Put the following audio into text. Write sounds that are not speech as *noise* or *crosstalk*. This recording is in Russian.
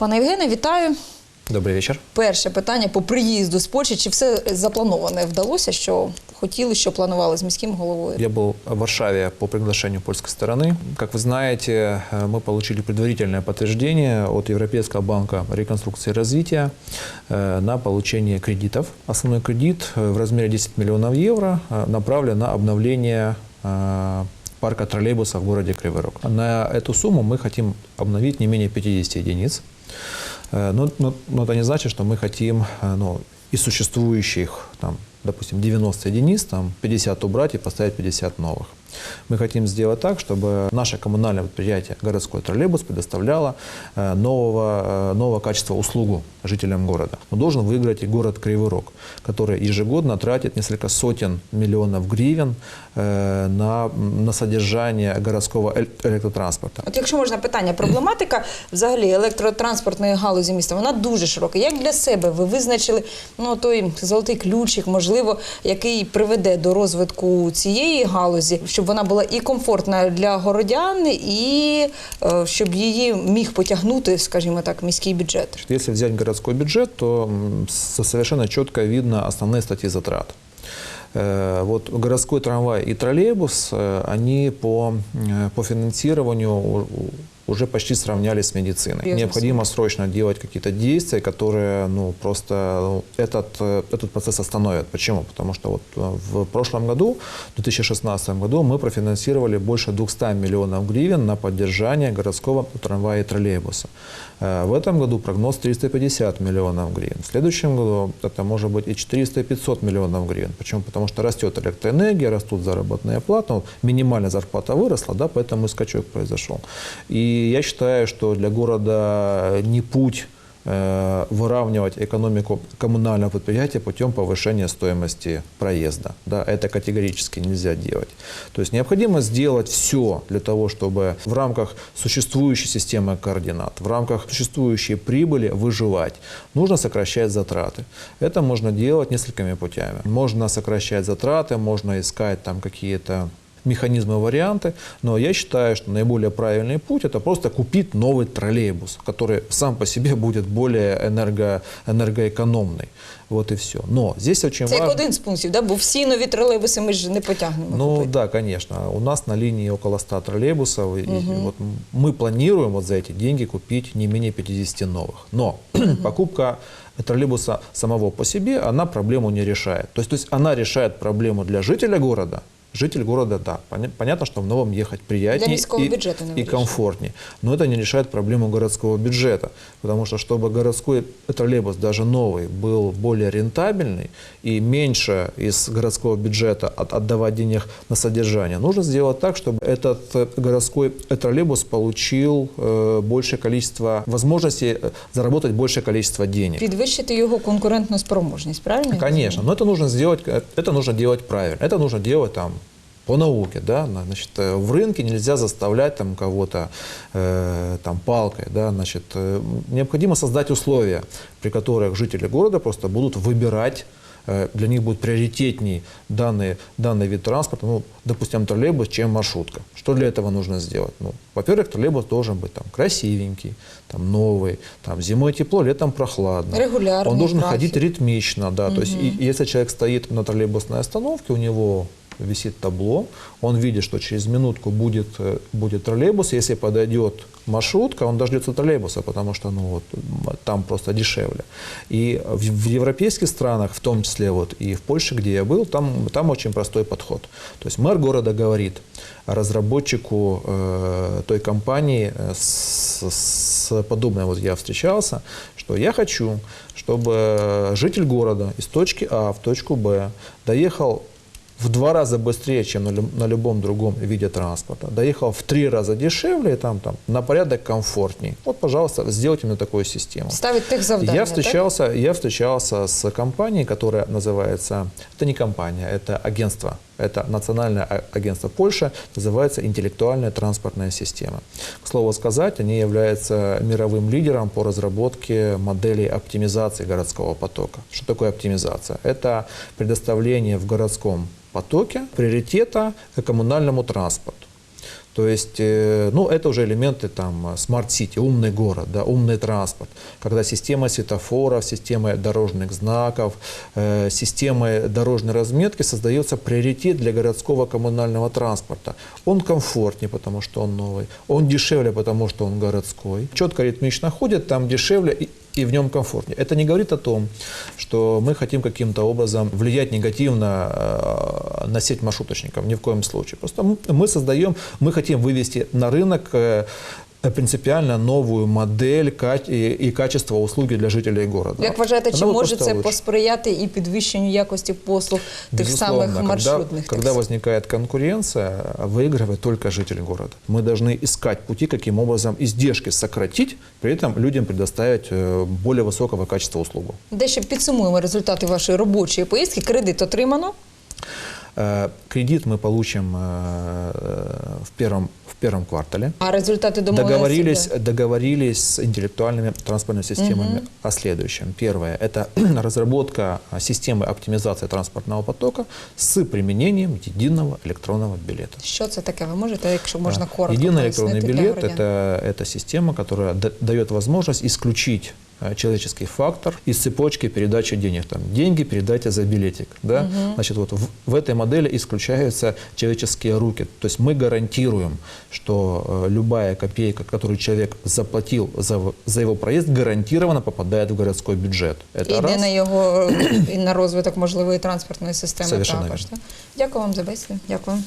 Пане Євгене, вітаю. Добрый вечер. Перше питання по приїзду з Польщі. Чи все заплановане вдалося, що хотіли, що планували з міським головою? Я был в Варшаве по приглашению польской стороны. Как вы знаете, э, мы получили предварительное подтверждение от Европейского банка реконструкции и развития э, на получение кредитов. Основной кредит э, в размере 10 миллионов евро э, направлен на обновление э, парка троллейбусов в городе Кривый Рог. На эту сумму мы хотим обновить не менее 50 единиц. Э, Но, но, но это не значит, что мы хотим э, ну, из существующих, там, допустим, 90 единиц, там, 50 убрать и поставить 50 новых. Мы хотим сделать так, чтобы наше коммунальное предприятие «Городской троллейбус» предоставляло э, нового, э, нового качества услугу жителям города. Но должен выиграть и город Кривый Рог, который ежегодно тратит несколько сотен миллионов гривен э, на, на содержание городского эль- электротранспорта. От якщо можна питання, проблематика взагалі електротранспортної галузі міста, вона дуже широка. Як для себе ви визначили ну, той золотий ключик, можливо, який приведе до розвитку цієї галузі, Щоб вона була і комфортна для городян, і е, щоб її міг потягнути, скажімо так, міський бюджет? Якщо взяти городський бюджет, то совершенно чітко видно основні статті затрат. Э, Вот городской трамвай и троллейбус, э, они по, э, по финансированию уже почти сравнялись с медициной. Бизнесом. Необходимо срочно делать какие-то действия, которые ну, просто этот, этот процесс остановят. Почему? Потому что вот в прошлом году, в 2016 году, мы профинансировали больше 200 миллионов гривен на поддержание городского трамвая и троллейбуса. В этом году прогноз 350 миллионов гривен. В следующем году это может быть и 400, и 500 миллионов гривен. Почему? Потому что растет электроэнергия, растут заработные платы. Ну, минимальная зарплата выросла, да, поэтому и скачок произошел. И я считаю, что для города не путь выравнивать экономику коммунального предприятия путем повышения стоимости проезда. Да, это категорически нельзя делать. То есть необходимо сделать все для того, чтобы в рамках существующей системы координат, в рамках существующей прибыли выживать. Нужно сокращать затраты. Это можно делать несколькими путями. Можно сокращать затраты, можно искать там какие-то механизмы, варианты, но я считаю, что наиболее правильный путь это просто купить новый троллейбус, который сам по себе будет более энерго, энергоэкономный. Вот и все. Но здесь очень Це як важно... один з пунктів, да? бо всі нові тролейбуси ми ж не потягнемо. Ну купити. да, конечно. У нас на линии около 100 троллейбусов. И, и вот мы планируем вот за эти деньги купить не менее 50 новых. Но *clears throat* покупка троллейбуса самого по себе, она проблему не решает. То есть, то есть она решает проблему для жителя города. Житель города, да, поня- понятно, что в новом ехать приятнее міського и, бюджету не и вирішує. комфортнее. Но это не решает проблему городского бюджета. Потому что, чтобы городской троллейбус, даже новый, был более рентабельный и меньше из городского бюджета от- отдавать денег на содержание, нужно сделать так, чтобы этот э, городской троллейбус получил э, большее количество возможностей э, заработать большее количество денег. Підвищити його конкурентну спроможність, правильно? я Конечно, но это нужно сделать, э, это нужно делать правильно. Это нужно делать там по науке, да, на- значит, э, в рынке нельзя заставлять там кого-то э, там палкой, да, значит, э, необходимо создать условия, при которых жители города просто будут выбирать э, для них будет приоритетней данный, данный вид транспорта, ну, допустим, троллейбус, чем маршрутка. Что для этого нужно сделать? Ну, во-первых, троллейбус должен быть там красивенький, там новый, там зимой тепло, летом прохладно. Регулярный Он должен график. ходить ритмично, да. То есть, и, если человек стоит на троллейбусной остановке, у него висит табло, он видит, что через минутку будет, э, будет троллейбус, если подойдет маршрутка, он дождется троллейбуса, потому что ну, вот, там просто дешевле. И в, в европейских странах, в том числе вот, и в Польше, где я был, там, там очень простой подход. То есть мэр города говорит разработчику э, той компании, э, с, с подобной вот я встречался, что я хочу, чтобы житель города из точки А в точку Б доехал в два раза быстрее, чем на, на любом другом виде транспорта. Доехал в три раза дешевле, там, там на порядок комфортней. Вот, пожалуйста, сделайте мне такую систему. Ставить тих завдання. Я так? встречался, я встречался с компанией, которая называется, это не компания, это агентство, это национальное а- агентство Польши, называется интеллектуальная транспортная система. К слову сказать, они являются мировым лидером по разработке моделей оптимизации городского потока. Что такое оптимизация? Это предоставление в городском потоке приоритета к коммунальному транспорту. То есть, э, ну, это уже элементы там смарт-сити, умный город, да, умный транспорт, когда система светофоров, система дорожных знаков, э, системой дорожной разметки создается приоритет для городского коммунального транспорта. Он комфортнее, потому что он новый, он дешевле, потому что он городской. Четко ритмично ходит, там дешевле и в нем комфортнее. Это не говорит о том, что мы хотим каким-то образом влиять негативно э, на сеть маршруточников. Ни в коем случае. Просто мы- создаем, мы хотим вывести на рынок э, принципиально новую модель ка- и, и качество услуги для жителей города. Як вважаєте, чи Она будет може просто це лучше. посприяти і підвищенню якості послуг тих Безусловно, самих когда- маршрутних Когда, таксі? возникает конкуренция, выигрывает только житель города. Мы должны искать пути, каким образом издержки сократить, при этом людям предоставить э, более высокого качества услугу. Дещо підсумуємо результати вашої робочої поїздки. Кредит отримано. Э, Кредит мы получим э, в первом, в первом квартале. А домовленості? Договорились, договорились с интеллектуальными транспортными системами о следующем. Первое – это *clears throat* разработка системы оптимизации транспортного потока с применением единого электронного билета. Що це таке? Ви можете, можна Да. коротко Единый электронный билет это, это система, которая да- дает возможность исключить человеческий фактор из цепочки передачи денег. Там, деньги передайте за билетик. Да? Значит, вот в, в этой модели исключаются человеческие руки. То есть мы гарантируем, что э, любая копейка, которую человек заплатил за, в- за его проезд, гарантированно попадает в городской бюджет. Это І йде раз. на його і на розвиток можливої транспортної системи Совершенно також. вірно. так? Дякую вам за бесіду. Дякую.